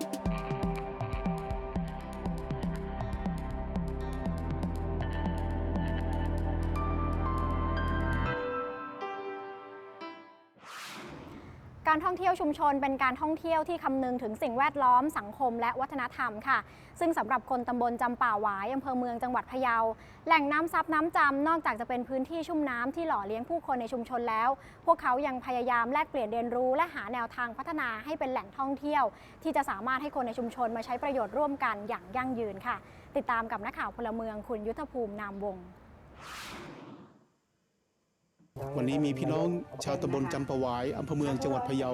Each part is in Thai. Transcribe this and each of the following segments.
thank you การท่องเที่ยวชุมชนเป็นการท่องเที่ยวที่คำนึงถึงสิ่งแวดล้อมสังคมและวัฒนธรรมค่ะ ซึ่งสำหรับคนตำบลจำป่าหวายอำเภอเมืองจังหวัดพะเยา แหล่งน้ำซับน้ำจำนอกจากจะเป็นพื้นที่ชุ่มน้ำที่หล่อเลี้ยงผู้คนในชุมชนแล้ว พวกเขายังพยายามแลกเปลี่ยนเรียนรู้และหาแนวทางพัฒนาให้เป็นแหล่งท่องเที่ยว ที่จะสามารถให้คนในชุมชนมาใช้ประโยชน์ร่วมกันอย่างยั่งยืนค่ะ ติดตามกับนักข่าวพลเมืองคุณยุทธภูมินามวงศ์ วันนี้มีพี่น้องชาวตำบลจำปาหวายอำเภอเมืองจังหวัดพะเยา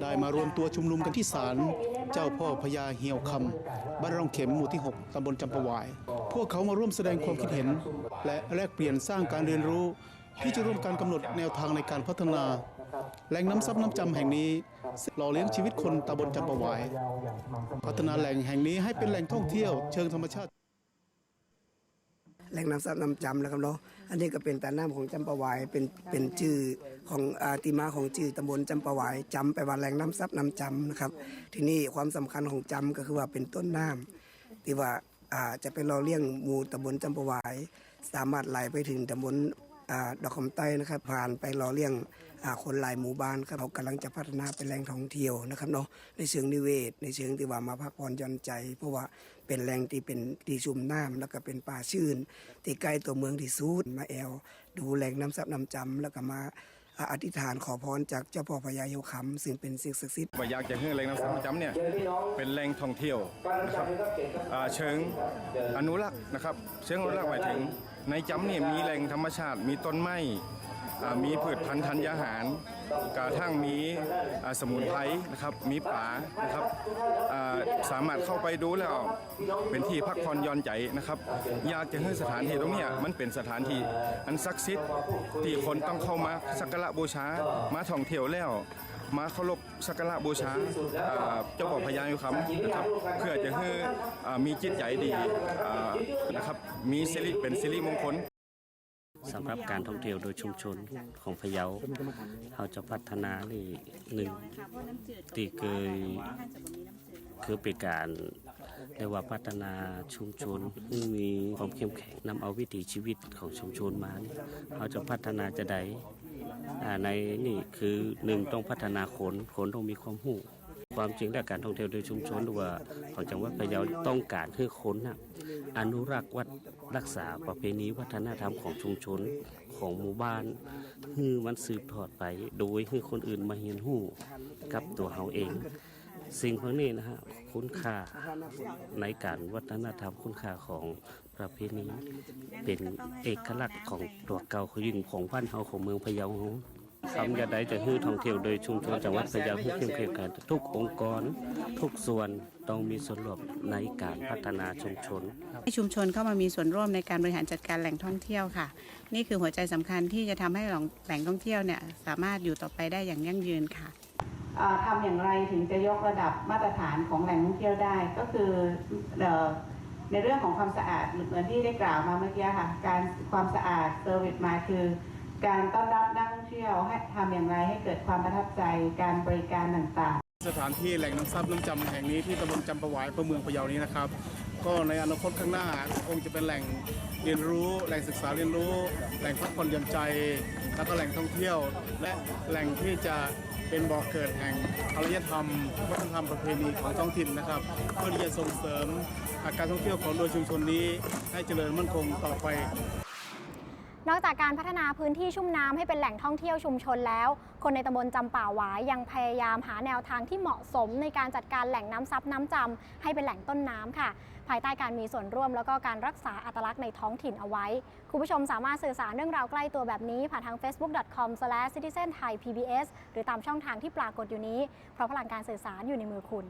ได้มารวมตัวชุมนุมกันที่ศาลเจ้าพ่อพญาเหี่ยวคำบ้านร่องเข็มหมู่ที่ 6ตำบลจำปาหวาย พวกเขามาร่วมแสดงความคิดเห็น และแลกเปลี่ยนสร้างการเรียนรู้ที่จะร่วมการกำหนดแนวทางในการพัฒนา แหล่งน้ำซับน้ำจำแห่งนี้หล่อเลี้ยงชีวิตคนตำบลจำปาหวาย พัฒนาแหล่งแห่งนี้ให้เป็นแหล่งท่องเที่ยวเชิงธรรมชาติ แหล่งน้ำซับน้ำจำนะครับเนาะอันนี้ก็เป็นตาน้ำของจำปาหวายเป็นเป็นชื่อของอาติมาของชื่อตำบลจำปาหวายจำไปลว่าแหล่งน้ำซับน้ำจำนะครับ ที่นี่ความสำคัญของจำก็คือว่าเป็นต้นน้ำที่ว่าอ่าจะเป็นเราเลี้ยงหมู่ตำบลจำปาหวาย สามารถไหลไปถึงตำบลอ่าดอกคำใต้นะครับ ผ่านไปรอเลี้ยงอ่า คนหลายหมู่บ้านครับเขากำลังจะพัฒนาเป็นแหล่งท่องเที่ยวนะครับเนาะในเชิงนิเวศ ในเชิงที่ว่ามาพักผ่อนหย่อนใจ เพราะว่าเป็นแหล่งที่เป็นที่ชุ่มน้ำแล้วก็เป็นป่าชื้นที่ใกล้ตัวเมืองที่สุดมาแอลดูแหล่งน้ำซับน้ำจำแล้วก็มาอธิษฐานขอพรจากเจ้าพ่อพญาเหี่ยคำซึ่งเป็นสิ่งศักดิ์สิทธิ์ว่าอยากจะให้แหล่งน้ำซับน้ำจำเนี่ยเป็นแหล่งท่องเที่ยวนะครับเชิงอนุรักษ์นะครับ เชิงอนุรักษ์หมายถึงในจำเนี่ยมีแหล่งธรรมชาติมีต้นไม้ มีพืชพันธุ์ธัญญาหารกระทั่งมีสมุนไพรนะครับมีป่านะครับสามารถเข้าไปดูแล้วเป็นที่พักผ่อนย่อนใจนะครับ อยากจะให้สถานที่ตรงนี้มันเป็นสถานที่อันศักดิ์สิทธิ์ที่คนต้องเข้ามาสักการะบูชามาท่องเที่ยวแล้วมาเคารพสักการะบูชาเจ้าพ่อพญายุคำนะครับเพื่อจะให้มีจิตใจดีนะครับมีสิริเป็นสิริมงคล สำหรับการท่องเที่ยวโดยชุมชนของพะเยาเราจะพัฒนานี่หนึ่งที่เคยคือเป็นการเรียกว่าพัฒนาชุมชนให้มีความเข้มแข็งนำเอาวิถีชีวิตของชุมชนมานี่เราจะพัฒนาจะไดในนี่คือหนึ่งต้องพัฒนาคนคนต้องมีความหู ความจริงและการท่องเที่ยวโดยชุมชนหรือว่าของจังหวัดพะเยาต้องการให้คนนะอนุรักษ์วัดรักษาประเพณีวัฒนธรรมของชุมชนของหมู่บ้านให้มันสืบทอดไป โดยให้คนอื่นมาเห็นหู้กับตัวเขาเอง สิ่งพวกนี้นะฮะคุณค่าในการวัฒนธรรมคุณค่าของประเพณีเป็นเอกลักษณ์ของตัวเก่าขยิ่งของบ้านเฮาของเมืองพะเยาเฮา ทำอย่างใดจะฮื้อท่องเที่ยวโดยชุมชนจังหวัดพะเยาให้เข้มแข็งกันทุกองค์กร ทุกส่วนต้องมีส่วนร่วมในการพัฒนาชุมชน ให้ชุมชนเข้ามามีส่วนร่วมในการบริหารจัดการแหล่งท่องเที่ยวค่ะ นี่คือหัวใจสำคัญที่จะทำให้แหล่งท่องเที่ยวเนี่ยสามารถอยู่ต่อไปได้อย่างยั่งยืนค่ะอ่าทำอย่างไรถึงจะยกระดับมาตรฐานของแหล่งท่องเที่ยวได้ก็คือเอ่อในเรื่องของความสะอาดเหมือนที่ได้กล่าวมาเมื่อกี้ค่ะ การความสะอาดเซอร์วิสมาคือ การต้อนรับนักท่องเที่ยวให้ทำอย่างไรให้เกิดความประทับใจการบริการต่างๆ สถานที่แหล่งน้ำซับน้ำจำแห่งนี้ที่ตำบลจำปาหวายอำเภอเมืองพะเยานี้นะครับ ก็ในอนาคตข้างหน้าคงจะเป็นแหล่งเรียนรู้ แหล่งศึกษาเรียนรู้ แหล่งพักผ่อนหย่อนใจ แล้วก็แหล่งท่องเที่ยว และแหล่งที่จะเป็นบ่อกเกิดแห่งอารยธรรมวัฒนธรรมประเพณีของท้องถิ่นนะครับ เพื่อที่จะส่งเสริมการท่องเที่ยวของโดยชุมชนนี้ให้เจริญมั่นคงต่อไป นอกจากการพัฒนาพื้นที่ชุ่มน้ำให้เป็นแหล่งท่องเที่ยวชุมชนแล้ว คนในตำบลจำป่าหวายยังพยายามหาแนวทางที่เหมาะสมในการจัดการแหล่งน้ำซับน้ำจำให้เป็นแหล่งต้นน้ำค่ะ ภายใต้การมีส่วนร่วมแล้วก็การรักษาอัตลักษณ์ในท้องถิ่นเอาไว้ คุณผู้ชมสามารถสื่อสารเรื่องราวใกล้ตัวแบบนี้ ผ่านทาง facebook.com/citizenthaipbs หรือตามช่องทางที่ปรากฏอยู่นี้ เพราะพลังการสื่อสารอยู่ในมือคุณ